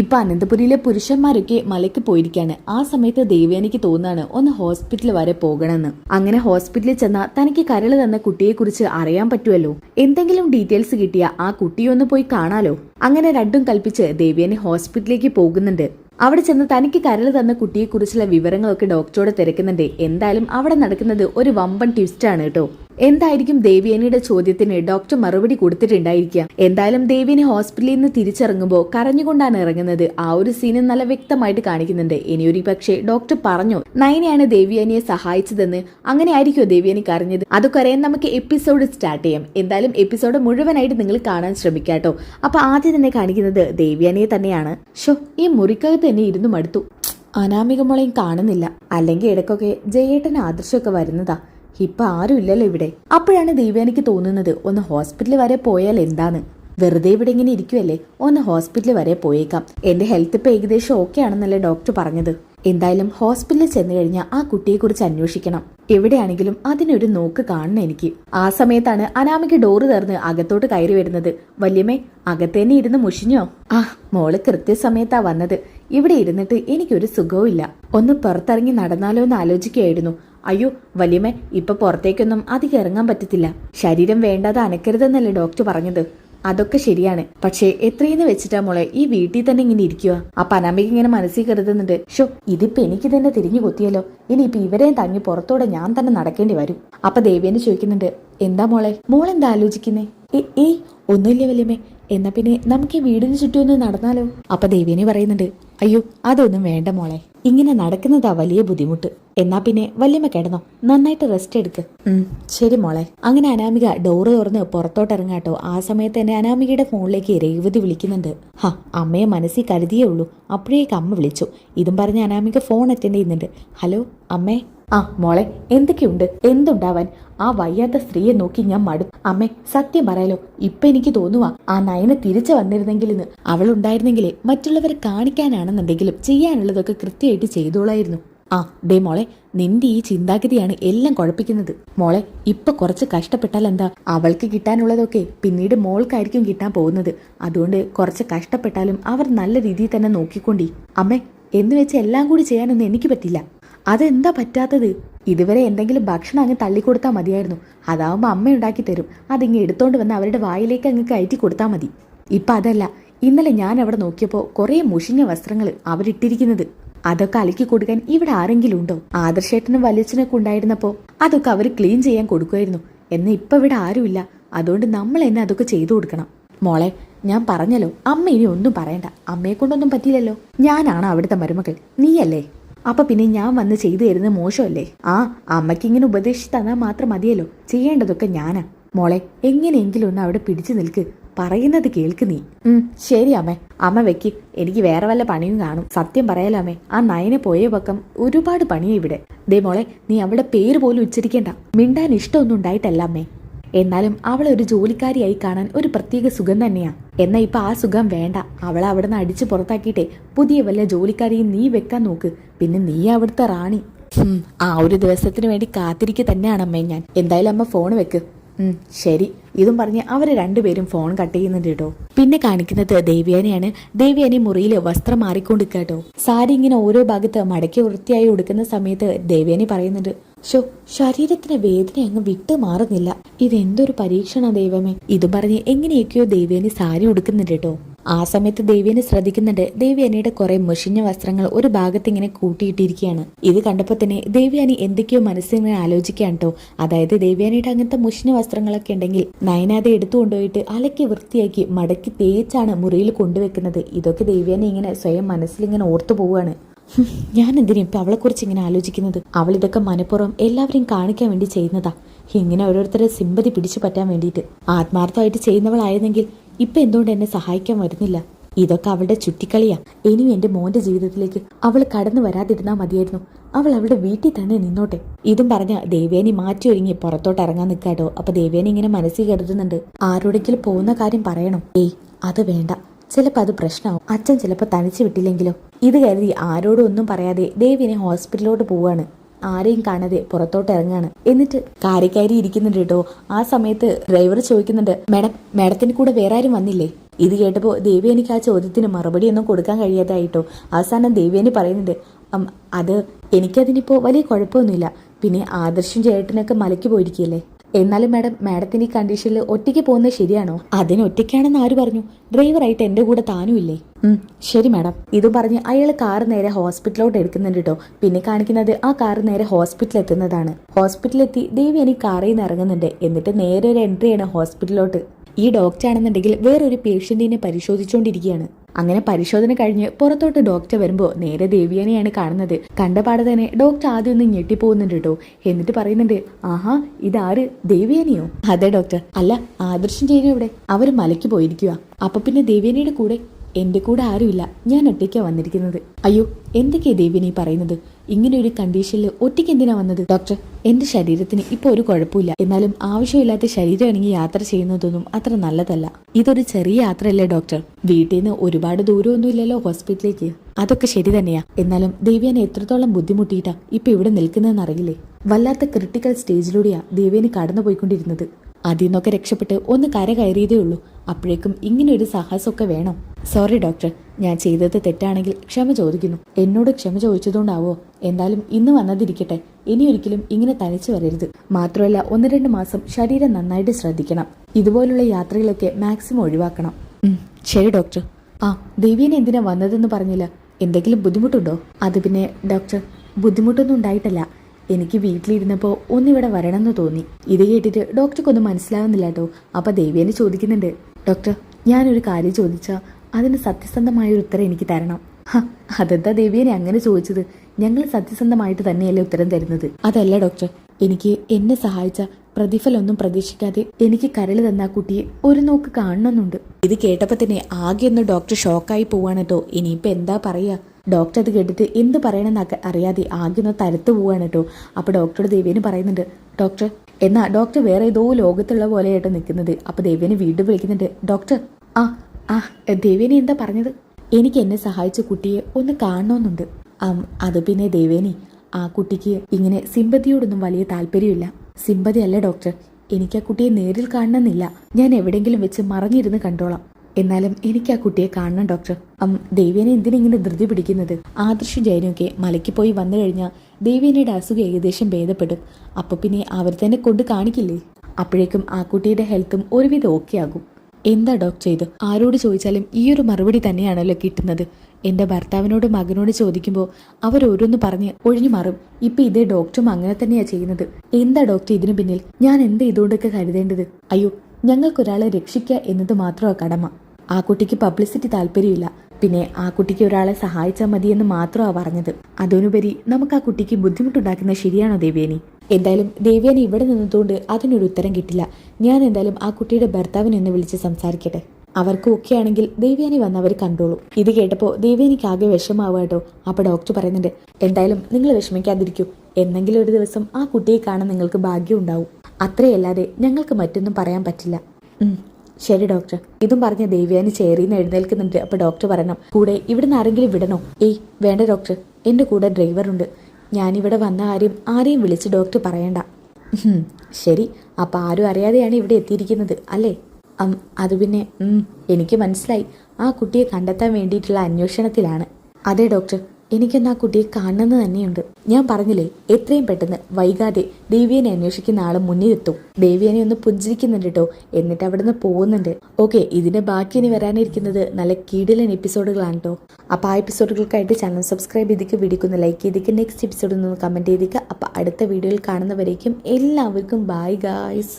ഇപ്പൊ അനന്തപുരിയിലെ പുരുഷന്മാരൊക്കെ മലയ്ക്ക് പോയിരിക്കാണ്. ആ സമയത്ത് ദേവയാനിക്ക് തോന്നാണ് ഒന്ന് ഹോസ്പിറ്റൽ വരെ പോകണമെന്ന്. അങ്ങനെ ഹോസ്പിറ്റലിൽ ചെന്ന തനിക്ക് കരൾ തന്ന കുട്ടിയെക്കുറിച്ച് അറിയാൻ പറ്റുമല്ലോ. എന്തെങ്കിലും ഡീറ്റെയിൽസ് കിട്ടിയ ആ കുട്ടിയെ ഒന്ന് പോയി കാണാലോ. അങ്ങനെ രണ്ടും കൽപ്പിച്ച് ദേവ്യാനി ഹോസ്പിറ്റലിലേക്ക് പോകുന്നുണ്ട്. അവിടെ ചെന്ന് തനിക്ക് കരൾ തന്ന കുട്ടിയെക്കുറിച്ചുള്ള വിവരങ്ങളൊക്കെ ഡോക്ടറോട് തിരക്കുന്നുണ്ട്. എന്തായാലും അവിടെ നടക്കുന്നത് ഒരു വമ്പൻ ട്വിസ്റ്റ് ആണ് കേട്ടോ. എന്തായിരിക്കും ദേവിയനിയുടെ ചോദ്യത്തിന് ഡോക്ടർ മറുപടി കൊടുത്തിട്ടുണ്ടായിരിക്കുക? എന്തായാലും ദേവിയനെ ഹോസ്പിറ്റലിൽ നിന്ന് തിരിച്ചിറങ്ങുമ്പോൾ കരഞ്ഞുകൊണ്ടാണ് ഇറങ്ങുന്നത്. ആ ഒരു സീന് നല്ല വ്യക്തമായിട്ട് കാണിക്കുന്നുണ്ട്. ഇനിയൊരു പക്ഷേ ഡോക്ടർ പറഞ്ഞു നയനയാണ് ദേവിയനിയെ സഹായിച്ചതെന്ന്. അങ്ങനെ ആയിരിക്കുമോ ദേവിയാനി കരഞ്ഞത്? അതൊക്കെ അറിയാൻ നമുക്ക് എപ്പിസോഡ് സ്റ്റാർട്ട് ചെയ്യാം. എന്തായാലും എപ്പിസോഡ് മുഴുവനായിട്ട് നിങ്ങൾ കാണാൻ ശ്രമിക്കാട്ടോ അപ്പൊ ആദ്യം തന്നെ കാണിക്കുന്നത് ദേവിയനിയെ തന്നെയാണ്. ഷോ ഈ മുറിക്കകത്ത് തന്നെ ഇരുന്ന് മടുത്തു. അനാമിക മോളെയും കാണുന്നില്ല. അല്ലെങ്കിൽ ഇടയ്ക്കൊക്കെ ജയേട്ടന് ആദർശമൊക്കെ വരുന്നതാ. ഇപ്പൊ ആരും ഇല്ലല്ലോ ഇവിടെ. അപ്പോഴാണ് ദിവ്യാനിക്ക് തോന്നുന്നത് ഒന്ന് ഹോസ്പിറ്റൽ വരെ പോയാൽ എന്താണ് വെറുതെ ഇവിടെ ഇങ്ങനെ ഇരിക്കുവല്ലേ? ഒന്ന് ഹോസ്പിറ്റൽ വരെ പോയേക്കാം. എന്റെ ഹെൽത്ത് ഇപ്പൊ ഏകദേശം ഓക്കെ ആണെന്നല്ലേ ഡോക്ടർ പറഞ്ഞത്. എന്തായാലും ഹോസ്പിറ്റലിൽ ചെന്ന് കഴിഞ്ഞാൽ ആ കുട്ടിയെ കുറിച്ച് അന്വേഷിക്കണം. എവിടെയാണെങ്കിലും അതിനൊരു നോക്ക് കാണണം എനിക്ക്. ആ സമയത്താണ് അനാമിക ഡോറ് തുറന്ന് അകത്തോട്ട് കയറി വരുന്നത്. വല്യമ്മേ അകത്തേന്നെ ഇരുന്ന് മുഷിഞ്ഞോ? ആ മോൾ കൃത്യസമയത്താ വന്നത്. ഇവിടെ ഇരുന്നിട്ട് എനിക്കൊരു സുഖവും ഇല്ല ഒന്ന് പുറത്തിറങ്ങി നടന്നാലോ എന്ന് ആലോചിക്കുകയായിരുന്നു. അയ്യോ വലിയമ്മ ഇപ്പൊ പുറത്തേക്കൊന്നും അധികം ഇറങ്ങാൻ പറ്റത്തില്ല. ശരീരം വേണ്ടാതെ അനക്കരുതെന്നല്ലേ ഡോക്ടർ പറഞ്ഞത്? അതൊക്കെ ശരിയാണ്. പക്ഷേ എത്രയെന്ന് വെച്ചിട്ടാ മോളെ ഈ വീട്ടിൽ തന്നെ ഇങ്ങനെ ഇരിക്കുക അപ്പൊ അനാമിക ഇങ്ങനെ മനസ്സിൽ കരുതുന്നുണ്ട്. ഷോ ഇതിപ്പോ എനിക്ക് തന്നെ തിരിഞ്ഞു കൊത്തിയല്ലോ. ഇനിയിപ്പൊ ഇവരെയും തങ്ങി പുറത്തോടെ ഞാൻ തന്നെ നടക്കേണ്ടി വരും. അപ്പൊ ദേവേനെ ചോദിക്കുന്നുണ്ട് എന്താ മോളെ? മോളെന്താ ആലോചിക്കുന്നേ? ഏ- ഏയ് ഒന്നുമില്ല വല്യമ്മേ. എന്നാ പിന്നെ നമുക്ക് ഈ വീടിന് ചുറ്റും ഒന്ന് നടന്നാലോ? അപ്പൊ ദേവിയനെ പറയുന്നുണ്ട് അയ്യോ അതൊന്നും വേണ്ട മോളെ. ഇങ്ങനെ നടക്കുന്നതാ വലിയ ബുദ്ധിമുട്ട്. എന്നാ പിന്നെ വല്യമ്മ കേടണോ നന്നായിട്ട് റെസ്റ്റ് എടുക്ക്. ശരി മോളെ. അങ്ങനെ അനാമിക ഡോറ് തുറന്ന് പുറത്തോട്ട് ഇറങ്ങാട്ടോ ആ സമയത്ത് തന്നെ അനാമികയുടെ ഫോണിലേക്ക് രേവതി വിളിക്കുന്നുണ്ട്. ഹാ അമ്മയെ മനസ്സിൽ കരുതിയേ ഉള്ളൂ. അപ്പോഴേക്ക് അമ്മ വിളിച്ചു. ഇതും പറഞ്ഞ് അനാമിക ഫോൺ അറ്റൻഡ് ചെയ്യുന്നുണ്ട്. ഹലോ അമ്മേ. ആ മോളെ എന്തൊക്കെയുണ്ട്? എന്തുണ്ടാവാൻ? ആ വയ്യാത്ത സ്ത്രീയെ നോക്കി ഞാൻ മടു അമ്മേ സത്യം പറയാലോ ഇപ്പൊ എനിക്ക് തോന്നുവാ ആ നയന തിരിച്ചു വന്നിരുന്നെങ്കിലെന്ന്. അവൾ ഉണ്ടായിരുന്നെങ്കിലേ മറ്റുള്ളവരെ കാണിക്കാനാണെന്നുണ്ടെങ്കിലും ചെയ്യാനുള്ളതൊക്കെ കൃത്യമായിട്ട് ചെയ്തോളായിരുന്നു. ആ ദേ മോളെ നിന്റെ ഈ ചിന്താഗതിയാണ് എല്ലാം കുഴപ്പിക്കുന്നത്. മോളെ ഇപ്പൊ കുറച്ച് കഷ്ടപ്പെട്ടാൽ എന്താ? അവൾക്ക് കിട്ടാനുള്ളതൊക്കെ പിന്നീട് മോൾക്കായിരിക്കും കിട്ടാൻ പോകുന്നത്. അതുകൊണ്ട് കുറച്ച് കഷ്ടപ്പെട്ടാലും അവർ നല്ല രീതിയിൽ തന്നെ നോക്കിക്കൊണ്ടി. അമ്മേ എന്ന് വെച്ച് എല്ലാം കൂടി ചെയ്യാനൊന്നും എനിക്ക് പറ്റില്ല. അതെന്താ പറ്റാത്തത്? ഇതുവരെ എന്തെങ്കിലും ഭക്ഷണം അങ്ങ് തള്ളിക്കൊടുത്താൽ മതിയായിരുന്നു. അതാവുമ്പോൾ അമ്മ ഉണ്ടാക്കി തരും. അതിങ്ങ് എടുത്തോണ്ട് വന്ന് അവരുടെ വായിലേക്ക് അങ്ങ് കയറ്റി കൊടുത്താൽ മതി. ഇപ്പൊ അതല്ല ഇന്നലെ ഞാൻ അവിടെ നോക്കിയപ്പോൾ കുറേ മുഷിഞ്ഞ വസ്ത്രങ്ങൾ അവരിട്ടിരിക്കുന്നത്. അതൊക്കെ അലക്കി കൊടുക്കാൻ ഇവിടെ ആരെങ്കിലും ഉണ്ടോ? ആദർശേട്ടനും വലിയച്ഛനൊക്കെ ഉണ്ടായിരുന്നപ്പോൾ അതൊക്കെ അവർ ക്ലീൻ ചെയ്യാൻ കൊടുക്കുമായിരുന്നു എന്ന് ഇപ്പൊ ഇവിടെ ആരുമില്ല. അതുകൊണ്ട് നമ്മൾ എന്നെ അതൊക്കെ ചെയ്തു കൊടുക്കണം. മോളെ ഞാൻ പറഞ്ഞല്ലോ അമ്മ ഇനി ഒന്നും പറയണ്ട. അമ്മയെ കൊണ്ടൊന്നും പറ്റില്ലല്ലോ ഞാനാണ് അവിടുത്തെ മരുമകൾ. നീയല്ലേ? അപ്പൊ പിന്നെ ഞാൻ വന്ന് ചെയ്തു തരുന്നത് മോശമല്ലേ? ആ അമ്മയ്ക്ക് ഇങ്ങനെ ഉപദേശിച്ച് തന്നാൽ മാത്രം മതിയല്ലോ. ചെയ്യേണ്ടതൊക്കെ ഞാനാ. മോളെ എങ്ങനെയെങ്കിലും ഒന്ന് അവിടെ പിടിച്ചു നിൽക്ക്. പറയുന്നത് കേൾക്ക് നീ. ശരി അമ്മ. അമ്മ വെക്ക്. എനിക്ക് വേറെ വല്ല പണിയും കാണും. സത്യം പറയാലോ അമ്മേ. ആ നയനെ പോയ പക്കം ഒരുപാട് പണിയാ ഇവിടെ. ദേ മോളെ നീ അവിടെ പേര് പോലും ഉച്ചരിക്കേണ്ട. മിണ്ടാൻ ഇഷ്ടമൊന്നും ഉണ്ടായിട്ടല്ല അമ്മേ. എന്നാലും അവളെ ഒരു ജോലിക്കാരിയായി കാണാൻ ഒരു പ്രത്യേക സുഖം തന്നെയാ. എന്നാ ഇപ്പൊ ആ സുഖം വേണ്ട. അവളെ അവിടെ നിന്ന് അടിച്ചു പുറത്താക്കിയിട്ടേ പുതിയ വല്ല ജോലിക്കാരിയും നീ വെക്കാൻ നോക്ക്. പിന്നെ നീ അവിടുത്തെ റാണി. ആ ഒരു ദിവസത്തിന് വേണ്ടി കാത്തിരിക്കുക തന്നെയാണ് അമ്മേ ഞാൻ. എന്തായാലും അമ്മ ഫോൺ വെക്ക്. ശരി. ഇതും പറഞ്ഞ് അവർ രണ്ടുപേരും ഫോൺ കട്ട് ചെയ്യുന്നുണ്ട് കേട്ടോ. പിന്നെ കാണിക്കുന്നത് ദേവ്യാനെയാണ്. ദേവ്യാനി മുറിയിൽ വസ്ത്രം മാറിക്കൊണ്ടിരിക്കുക കേട്ടോ. സാരി ഇങ്ങനെ ഓരോ ഭാഗത്ത് മടക്കി വൃത്തിയായി ഉടുക്കുന്ന സമയത്ത് ദേവ്യാനി പറയുന്നുണ്ട് ഷോ ശരീരത്തിന് വേദന അങ്ങ് വിട്ടു മാറുന്നില്ല. ഇതെന്തൊരു പരീക്ഷണ ദൈവമേ. ഇത് പറഞ്ഞ് എങ്ങനെയൊക്കെയോ ദേവ്യാനി സാരി ഉടുക്കുന്നുണ്ട് കേട്ടോ. ആ സമയത്ത് ദേവിയനെ ശ്രദ്ധിക്കുന്നുണ്ട്. ദേവ്യാനിയുടെ കുറെ മുഷിഞ്ഞ വസ്ത്രങ്ങൾ ഒരു ഭാഗത്ത് ഇങ്ങനെ കൂട്ടിയിട്ടിരിക്കുകയാണ്. ഇത് കണ്ടപ്പോൾ തന്നെ ദേവിയാനി എന്തൊക്കെയോ മനസ്സിങ്ങനെ ആലോചിക്കുകയാണ് കേട്ടോ. അതായത് ദേവ്യാനിയുടെ അങ്ങനത്തെ മുഷിഞ്ഞ വസ്ത്രങ്ങളൊക്കെ ഉണ്ടെങ്കിൽ നയനാതെ എടുത്തു കൊണ്ടുപോയിട്ട് അലക്കി വൃത്തിയാക്കി മടക്കി തേച്ചാണ് മുറിയിൽ കൊണ്ടുവെക്കുന്നത്. ഇതൊക്കെ ദേവ്യാനി ഇങ്ങനെ സ്വയം മനസ്സിലിങ്ങനെ ഓർത്തു പോവുകയാണ്. ഞാൻ എന്തിനാ ഇപ്പൊ അവളെ കുറിച്ച് ഇങ്ങനെ ആലോചിക്കുന്നത്? അവൾ ഇതൊക്കെ മനഃപൂർവം എല്ലാവരെയും കാണിക്കാൻ വേണ്ടി ചെയ്യുന്നതാ. ഇങ്ങനെ ഓരോരുത്തരെ സിമ്പതി പിടിച്ചു പറ്റാൻ വേണ്ടിയിട്ട്. ആത്മാർത്ഥമായിട്ട് ചെയ്യുന്നവളായിരുന്നെങ്കിൽ ഇപ്പൊ എന്തുകൊണ്ട് എന്നെ സഹായിക്കാൻ വരുന്നില്ല? ഇതൊക്കെ അവളുടെ ചുറ്റിക്കളിയാ. ഇനിയും എന്റെ മോന്റെ ജീവിതത്തിലേക്ക് അവൾ കടന്നു വരാതിരുന്നാൽ മതിയായിരുന്നു. അവൾ അവളുടെ വീട്ടിൽ തന്നെ നിന്നോട്ടെ. ഇതും പറഞ്ഞ ദേവേനി മാറ്റി ഒരുങ്ങി പുറത്തോട്ട് ഇറങ്ങാൻ നിൽക്കാട്ടോ അപ്പൊ ദേവേനി ഇങ്ങനെ മനസ്സിൽ കരുതുന്നുണ്ട്. ആരോടെങ്കിലും പോകുന്ന കാര്യം പറയണം. ഏയ് അത് വേണ്ട. ചിലപ്പോൾ അത് പ്രശ്നമാവും. അച്ഛൻ ചിലപ്പോൾ തനിച്ച് വിട്ടില്ലെങ്കിലോ? ഇത് കരുതി ആരോടും ഒന്നും പറയാതെ ദേവിനെ ഹോസ്പിറ്റലിലോട്ട് പോവാണ് ആരെയും കാണാതെ പുറത്തോട്ട് ഇറങ്ങാണ് എന്നിട്ട് കാരിക്കാരി ഇരിക്കുന്നുണ്ട് കേട്ടോ. ആ സമയത്ത് ഡ്രൈവർ ചോദിക്കുന്നുണ്ട് മേഡം മേഡത്തിന് കൂടെ വേറെ ആരും വന്നില്ലേ? ഇത് കേട്ടപ്പോൾ ദേവിയനിക്ക് ആ ചോദ്യത്തിന് മറുപടി ഒന്നും കൊടുക്കാൻ കഴിയാതായിട്ടോ അവസാനം ദേവിയനി പറയുന്നുണ്ട് "അം, അത് എനിക്കതിനിപ്പോൾ വലിയ കുഴപ്പമൊന്നുമില്ല. പിന്നെ ആദർശം ചേട്ടനൊക്കെ മലയ്ക്ക് പോയിരിക്കുകയല്ലേ? എന്നാലും മാഡം മാഡത്തിന് ഈ കണ്ടീഷനിൽ ഒറ്റയ്ക്ക് പോകുന്നത് ശരിയാണോ? അതിന് ഒറ്റയ്ക്കാണെന്ന് ആര് പറഞ്ഞു? ഡ്രൈവറായിട്ട് എന്റെ കൂടെ താനും ഇല്ലേ ശരി മാഡം. ഇതും പറഞ്ഞ് അയാൾ കാർ നേരെ ഹോസ്പിറ്റലിലോട്ട് എടുക്കുന്നുണ്ട് കേട്ടോ പിന്നെ കാണിക്കുന്നത് ആ കാർ നേരെ ഹോസ്പിറ്റലിൽ എത്തുന്നതാണ്. ഹോസ്പിറ്റലിലെത്തി ദേവി എനിക്ക് കാറിൽ നിന്ന് ഇറങ്ങുന്നുണ്ട്. എന്നിട്ട് നേരെ ഒരു എൻട്രി എൻട്രിയാണ് ഹോസ്പിറ്റലിലോട്ട്. ഈ ഡോക്ടർ ആണെന്നുണ്ടെങ്കിൽ വേറൊരു പേഷ്യന്റിനെ പരിശോധിച്ചുകൊണ്ടിരിക്കുകയാണ് അങ്ങനെ പരിശോധന കഴിഞ്ഞ് പുറത്തോട്ട് ഡോക്ടർ വരുമ്പോൾ നേരെ ദേവിയാനെയാണ് കാണുന്നത്. കണ്ടപാടെ തന്നെ ഡോക്ടർ ആദ്യം ഒന്ന് ഞെട്ടിപ്പോകുന്നുണ്ട് കേട്ടോ എന്നിട്ട് പറയുന്നുണ്ട് ആഹാ ഇതാര്? ദേവിയാനിയോ? അതെ ഡോക്ടർ അല്ല ആദർശം ചെയ്യുന്ന ഇവിടെ. അവർ മലയ്ക്ക് പോയിരിക്കുക അപ്പൊ പിന്നെ ദേവിയാനിയുടെ കൂടെ എന്റെ കൂടെ ആരുമില്ല. ഞാൻ ഒറ്റയ്ക്കാ വന്നിരിക്കുന്നത്. അയ്യോ എന്തൊക്കെയാ ദേവിയനീ പറയുന്നത്? ഇങ്ങനെ ഒരു കണ്ടീഷനിൽ ഒറ്റയ്ക്ക് എന്തിനാ വന്നത്? ഡോക്ടർ എന്റെ ശരീരത്തിന് ഇപ്പോൾ ഒരു കുഴപ്പമില്ല. എന്നാലും ആവശ്യമില്ലാത്ത ശരീരം അണങ്ങി യാത്ര ചെയ്യുന്നതൊന്നും അത്ര നല്ലതല്ല. ഇതൊരു ചെറിയ യാത്രയല്ലേ ഡോക്ടർ വീട്ടിൽ നിന്ന് ഒരുപാട് ദൂരമൊന്നും ഇല്ലല്ലോ ഹോസ്പിറ്റലിലേക്ക് അതൊക്കെ ശരി തന്നെയാ. എന്നാലും ദേവ്യാനെ എത്രത്തോളം ബുദ്ധിമുട്ടിയിട്ടാ ഇപ്പൊ ഇവിടെ നിൽക്കുന്നതെന്ന് അറിയില്ലേ? വല്ലാത്ത ക്രിട്ടിക്കൽ സ്റ്റേജിലൂടെയാ ദേവ്യാനി കടന്നു പോയിക്കൊണ്ടിരുന്നത് അതിൽ നിന്നൊക്കെ രക്ഷപ്പെട്ട് ഒന്ന് കര കയറിയതേ ഉള്ളൂ. അപ്പോഴേക്കും ഇങ്ങനെ ഒരു സാഹസമൊക്കെ വേണം. സോറി ഡോക്ടർ ഞാൻ ചെയ്തത് തെറ്റാണെങ്കിൽ ക്ഷമ ചോദിക്കുന്നു. എന്നോട് ക്ഷമ ചോദിച്ചതുകൊണ്ടാവോ? എന്തായാലും ഇന്ന് വന്നതിരിക്കട്ടെ. ഇനി ഒരിക്കലും ഇങ്ങനെ തനിച്ചു വരരുത്. മാത്രമല്ല ഒന്ന് രണ്ട് മാസം ശരീരം നന്നായിട്ട് ശ്രദ്ധിക്കണം. ഇതുപോലുള്ള യാത്രകളൊക്കെ മാക്സിമം ഒഴിവാക്കണം. ശരി ഡോക്ടർ ആ ദേവീനെ എന്തിനാ വന്നതെന്ന് പറഞ്ഞില്ല? എന്തെങ്കിലും ബുദ്ധിമുട്ടുണ്ടോ? അത് പിന്നെ ഡോക്ടർ ബുദ്ധിമുട്ടൊന്നും ഉണ്ടായിട്ടല്ല. എനിക്ക് വീട്ടിലിരുന്നപ്പോൾ ഒന്നിവിടെ വരണമെന്ന് തോന്നി. ഇത് കേട്ടിട്ട് ഡോക്ടർക്കൊന്നും മനസ്സിലാവുന്നില്ല കേട്ടോ അപ്പൊ ദേവിയനെ ചോദിക്കുന്നുണ്ട്. ഡോക്ടർ ഞാനൊരു കാര്യം ചോദിച്ചാൽ അതിന് സത്യസന്ധമായ ഒരു ഉത്തരം എനിക്ക് തരണം. ഹ, അതെന്താ ദേവിയനെ അങ്ങനെ ചോദിച്ചത്? ഞങ്ങൾ സത്യസന്ധമായിട്ട് തന്നെയല്ലേ ഉത്തരം തരുന്നത്. അതല്ല ഡോക്ടർ എനിക്ക് എന്നെ സഹായിച്ച പ്രതിഫലമൊന്നും പ്രതീക്ഷിക്കാതെ എനിക്ക് കരൾ തന്ന കുട്ടിയെ ഒരു നോക്ക് കാണണമെന്നുണ്ട്. ഇത് കേട്ടപ്പോൾ തന്നെ ആകെ ഒന്ന് ഡോക്ടർ ഷോക്കായി പോവാണ് കേട്ടോ. ഇനിയിപ്പോൾ എന്താ പറയുക ഡോക്ടർ അത് കേട്ടിട്ട് എന്ത് പറയണമെന്ന് അറിയാതെ ആകെ ഒന്ന് തരത്ത് പോവാണ് കേട്ടോ അപ്പോൾ ഡോക്ടറോട് ദേവേന് പറയുന്നുണ്ട് ഡോക്ടർ എന്നാ ഡോക്ടർ വേറെ ഏതോ ലോകത്തുള്ള പോലെയായിട്ട് നിൽക്കുന്നത് അപ്പോൾ ദേവേനെ വീണ്ടും വിളിക്കുന്നുണ്ട് ഡോക്ടർ ആ ആ ദേവേനി എന്താ പറഞ്ഞത്? എനിക്ക് എന്നെ സഹായിച്ച കുട്ടിയെ ഒന്ന് കാണണമെന്നുണ്ട് അത് പിന്നെ ദേവേനി ആ കുട്ടിക്ക് ഇങ്ങനെ സിമ്പതിയോടൊന്നും വലിയ താല്പര്യമില്ല. സിമ്പതി അല്ല ഡോക്ടർ എനിക്ക് ആ കുട്ടിയെ നേരിൽ കാണണമെന്നില്ല. ഞാൻ എവിടെയെങ്കിലും വെച്ച് മറഞ്ഞിരുന്ന് കണ്ടോളാം. എന്നാലും എനിക്ക് ആ കുട്ടിയെ കാണണം ഡോക്ടർ. അം ദേവേനെ എന്തിനിങ്ങനെ ധൃതി പിടിക്കുന്നത്? ആദർശ് ജയനൊക്കെ മലയ്ക്ക് പോയി വന്നു കഴിഞ്ഞാൽ ദേവ്യനയുടെ അസുഖം ഏകദേശം ഭേദപ്പെടും. അപ്പോൾ പിന്നെ അവർ തന്നെ കൊണ്ട് കാണിക്കില്ലേ? അപ്പോഴേക്കും ആ കുട്ടിയുടെ ഹെൽത്തും ഒരുവിധം ഓക്കെ ആകും. എന്താ ഡോക്ടർ ചെയ്ത് ആരോട് ചോദിച്ചാലും ഈ ഒരു മറുപടി തന്നെയാണല്ലോ കിട്ടുന്നത്. എന്റെ ഭർത്താവിനോട് മകനോട് ചോദിക്കുമ്പോൾ അവർ ഓരോന്ന് പറഞ്ഞ് ഒഴിഞ്ഞു മാറും. ഇപ്പൊ ഇതേ ഡോക്ടറും അങ്ങനെ തന്നെയാ ചെയ്യുന്നത്. എന്താ ഡോക്ടർ ഇതിനു പിന്നിൽ? ഞാൻ എന്താ ഇതുകൊണ്ടൊക്കെ കരുതേണ്ടത്? അയ്യോ ഞങ്ങൾക്കൊരാളെ രക്ഷിക്കുക എന്നത് മാത്രമാണ് കടമ. ആ കുട്ടിക്ക് പബ്ലിസിറ്റി താല്പര്യമില്ല. പിന്നെ ആ കുട്ടിക്ക് ഒരാളെ സഹായിച്ചാൽ മതിയെന്ന് മാത്രമാണ് പറഞ്ഞത്. അതിനുപരി നമുക്ക് ആ കുട്ടിക്ക് ബുദ്ധിമുട്ടുണ്ടാക്കുന്നത് ശരിയാണോ ദേവേനി എന്തായാലും ദേവ്യാനി ഇവിടെ നിന്നതുകൊണ്ട് അതിനൊരു ഉത്തരം കിട്ടില്ല. ഞാൻ എന്തായാലും ആ കുട്ടിയുടെ ഭർത്താവിനെ ഒന്ന് വിളിച്ച് സംസാരിക്കട്ടെ. അവർക്ക് ഒക്കെ ആണെങ്കിൽ ദേവ്യാനി വന്ന് അവർ കണ്ടോളൂ. ഇത് കേട്ടപ്പോൾ ദേവ്യാനിക്ക് ആകെ വിഷമാവുക കേട്ടോ. അപ്പോൾ ഡോക്ടർ പറയുന്നുണ്ട് എന്തായാലും നിങ്ങൾ വിഷമിക്കാതിരിക്കൂ. എന്നെങ്കിലും ഒരു ദിവസം ആ കുട്ടിയെ കാണാൻ നിങ്ങൾക്ക് ഭാഗ്യം ഉണ്ടാവും. അത്രയല്ലാതെ ഞങ്ങൾക്ക് മറ്റൊന്നും പറയാൻ പറ്റില്ല. ശരി ഡോക്ടർ. ഇതും പറഞ്ഞ ദേവ്യാനി ചേറിന്ന് എഴുന്നേൽക്കുന്നുണ്ട്. അപ്പോൾ ഡോക്ടർ പറയണം കൂടെ ഇവിടുന്ന് ആരെങ്കിലും വിടണോ? ഏയ് വേണ്ട ഡോക്ടർ. എന്റെ കൂടെ ഡ്രൈവറുണ്ട് ഞാനിവിടെ വന്ന ആരെയും ആരെയും വിളിച്ച് ഡോക്ടർ പറയണ്ട. ശരി. അപ്പോൾ ആരും അറിയാതെയാണ് ഇവിടെ എത്തിയിരിക്കുന്നത് അല്ലേ? അത് പിന്നെ എനിക്ക് മനസ്സിലായി. ആ കുട്ടിയെ കണ്ടെത്താൻ വേണ്ടിയിട്ടുള്ള അന്വേഷണത്തിലാണ്. അതെ ഡോക്ടർ. എനിക്കൊന്ന് ആ കുട്ടിയെ കാണണമെന്ന് തന്നെയുണ്ട്. ഞാൻ പറഞ്ഞില്ലേ എത്രയും പെട്ടെന്ന് വൈകാതെ ദേവിയനെ അന്വേഷിക്കുന്ന ആൾ മുന്നിലെത്തും. ദേവിയനെ ഒന്ന് പുഞ്ചിരിക്കുന്നുണ്ട് കേട്ടോ എന്നിട്ട് അവിടുന്ന് പോകുന്നുണ്ട്. ഓക്കെ ഇതിന്റെ ബാക്കി ഇനി വരാനിരിക്കുന്നത് നല്ല കീടിലൻ എപ്പിസോഡുകളാണ് കേട്ടോ അപ്പോൾ ആ എപ്പിസോഡുകൾക്കായിട്ട് ചാനൽ സബ്സ്ക്രൈബ് ചെയ്തിക്ക് വീഡിയോക്കൊന്ന് ലൈക്ക് ചെയ്തിക്ക് നെക്സ്റ്റ് എപ്പിസോഡിൽ നിന്ന് കമന്റ് ചെയ്തിക്ക് അപ്പോൾ അടുത്ത വീഡിയോയിൽ കാണുന്നവരേക്കും എല്ലാവർക്കും ബൈ ഗായ്സ്